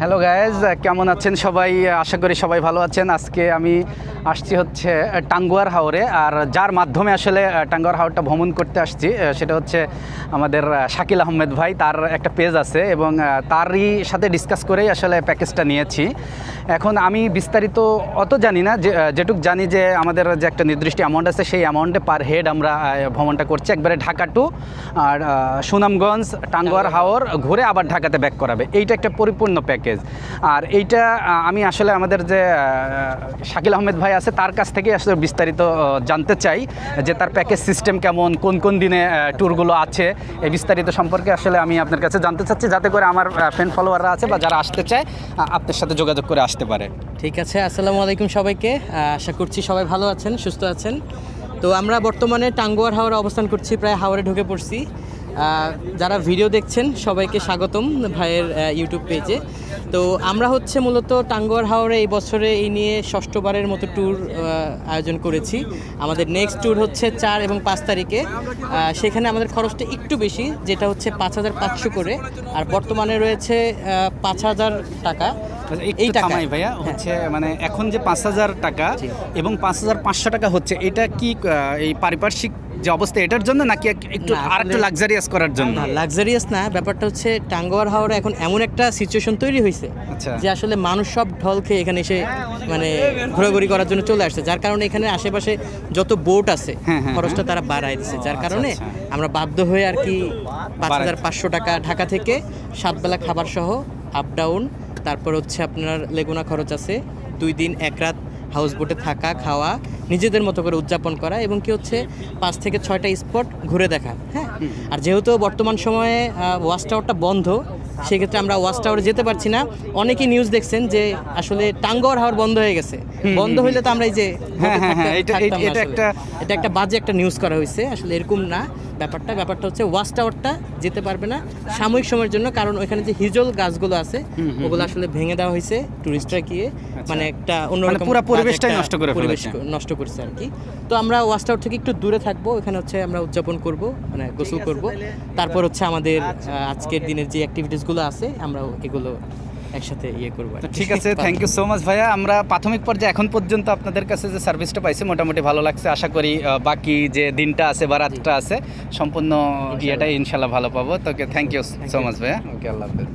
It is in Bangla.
হ্যালো গায়েজ কেমন আছেন সবাই? আশা করি সবাই ভালো আছেন। আজকে আমি আসছি হচ্ছে টাঙ্গুয়ার হাওরে। আর যার মাধ্যমে আসলে টাঙ্গুয়ার হাওরটা ভ্রমণ করতে আসছি সেটা হচ্ছে আমাদের শাকিল আহমেদ ভাই। তার একটা পেজ আছে এবং তারই সাথে ডিসকাস করেই আসলে প্যাকেজটা নিয়েছি। এখন আমি বিস্তারিত অত জানি না যে যেটুক জানি যে আমাদের যে একটা নির্দিষ্ট অ্যামাউন্ট আছে সেই অ্যামাউন্টে পার হেড আমরা ভ্রমণটা করছি। একবারে ঢাকা টু আর সুনামগঞ্জ টাঙ্গুয়ার হাওর ঘুরে আবার ঢাকাতে ব্যাক করাবে। এইটা একটা পরিপূর্ণ প্যাকেজ আর এইটা আমি আসলে আমাদের যে শাকিল আহমেদ ভাই আছে, তার কাছ থেকে আসলে বিস্তারিত জানতে চাই যে তার প্যাকেজ সিস্টেম কেমন, কোন কোন দিনে ট্যুরগুলো আছে। এই বিস্তারিত সম্পর্কে আসলে আমি আপনার কাছে জানতে চাচ্ছি, যাতে করে আমার ফ্রেন্ড ফলোয়াররা আছে বা যারা আসতে চায় আপনার সাথে যোগাযোগ করে আসতে পারে। ঠিক আছে, আসসালামু আলাইকুম সবাইকে। আশা করছি সবাই ভালো আছেন, সুস্থ আছেন। তো আমরা বর্তমানে টাঙ্গুয়ার হাওরে অবস্থান করছি, প্রায় হাওরে ঢুকে পড়ছি। যারা ভিডিও দেখছেন সবাইকে স্বাগতম ভাইয়ের ইউটিউব পেজে তো আমরা হচ্ছে মূলত টাঙ্গুয়ার হাওরে এই বছরে এই নিয়ে ষষ্ঠবারের মতো ট্যুর আয়োজন করেছি। আমাদের নেক্সট ট্যুর হচ্ছে চার এবং পাঁচ তারিখে। সেখানে আমাদের খরচটা একটু বেশি যেটা হচ্ছে পাঁচ হাজার পাঁচশো করে। আর বর্তমানে রয়েছে পাঁচ হাজার টাকা। এই এই। টাকাই ভাইয়া হ্যাঁ। হচ্ছে মানে এখন যে পাঁচ হাজার টাকা এবং পাঁচ হাজার পাঁচশো টাকা হচ্ছে এটা কি এই পারিপার্শ্বিক যে অবস্থা এটার জন্য নাকি একটু আর একটু লাক্সারিয়াস করার জন্য? লাক্সারিয়াস না ব্যাপারটা হচ্ছে টাঙ্গুয়ার হাওড়ে এখন এমন একটা সিচুয়েশন তৈরি হয়েছে আচ্ছা। যে আসলে মানুষ সব ঢল খেয়ে এখানে এসে মানে ঘোরাঘুরি করার জন্য চলে আসছে। যার কারণে এখানে আশেপাশে যত বোট আছে হ্যাঁ, হ্যাঁ, খরচটা তারা বাড়ায় দিচ্ছে যার আচ্ছা, কারণে আচ্ছা। আমরা বাধ্য হয়ে আর কি পাঁচ হাজার পাঁচশো টাকা ঢাকা থেকে সাত বেলা খাবার সহ আপ ডাউন তারপর হচ্ছে আপনার লেগুনা খরচ আছে। দুই দিন এক রাত হাউস বোটে থাকা খাওয়া নিজেদের মতো করে উদযাপন করা এবং কি হচ্ছে পাঁচ থেকে ছয়টা স্পট ঘুরে দেখা হ্যাঁ? আর যেহেতু বর্তমান সময়ে ওয়াচ টাওয়ারটা বন্ধ সেক্ষেত্রে আমরা ওয়াচ টাওয়ারে যেতে পারছি না। অনেকেই নিউজ দেখছেন যে আসলে টাঙ্গর হাওয়ার বন্ধ হয়ে গেছে। বন্ধ হইলে তো আমরা এই যে হ্যাঁ, হ্যাঁ, হ্যাঁ, এটা-। একটা- এটা একটা বাজে একটা নিউজ করা হয়েছে আসলে এরকম না। ব্যাপারটা ব্যাপারটা হচ্ছে ওয়াচ টাওয়ারটা যেতে পারবে না সাময়িক সময়ের জন্য কারণ ওইখানে যে হিজল গাছগুলো আছে ওগুলো আসলে ভেঙে দেওয়া হয়েছে টুরিস্টরা গিয়ে। মানে একটা অন্যরকম পুরো পুরা পরিবেশটাই নষ্ট করে পরিবেশ নষ্ট করছে আর কি। তো আমরা ওয়াচ টাওয়ার থেকে একটু দূরে থাকব এখানে হচ্ছে আমরা উদযাপন করব মানে গোসল করব। তারপর হচ্ছে আমাদের আজকের দিনের যে অ্যাক্টিভিটিসগুলো আছে আমরা এগুলো একসাথে ইয়ে করব ঠিক আছে থ্যাংক ইউ সো মাচ ভাইয়া। আমরা প্রাথমিক পর্যায়ে এখন পর্যন্ত আপনাদের কাছে যে সার্ভিসটা পাইছি মোটামুটি ভালো লাগছে। আশা করি বাকি যে দিনটা আছে বা রাতটা আছে সম্পূর্ণ ইয়েটাই ইনশাল্লাহ ভালো পাবো। তোকে থ্যাংক ইউ সো মাচ ভাইয়া। ওকে আল্লাহ হাফেজ।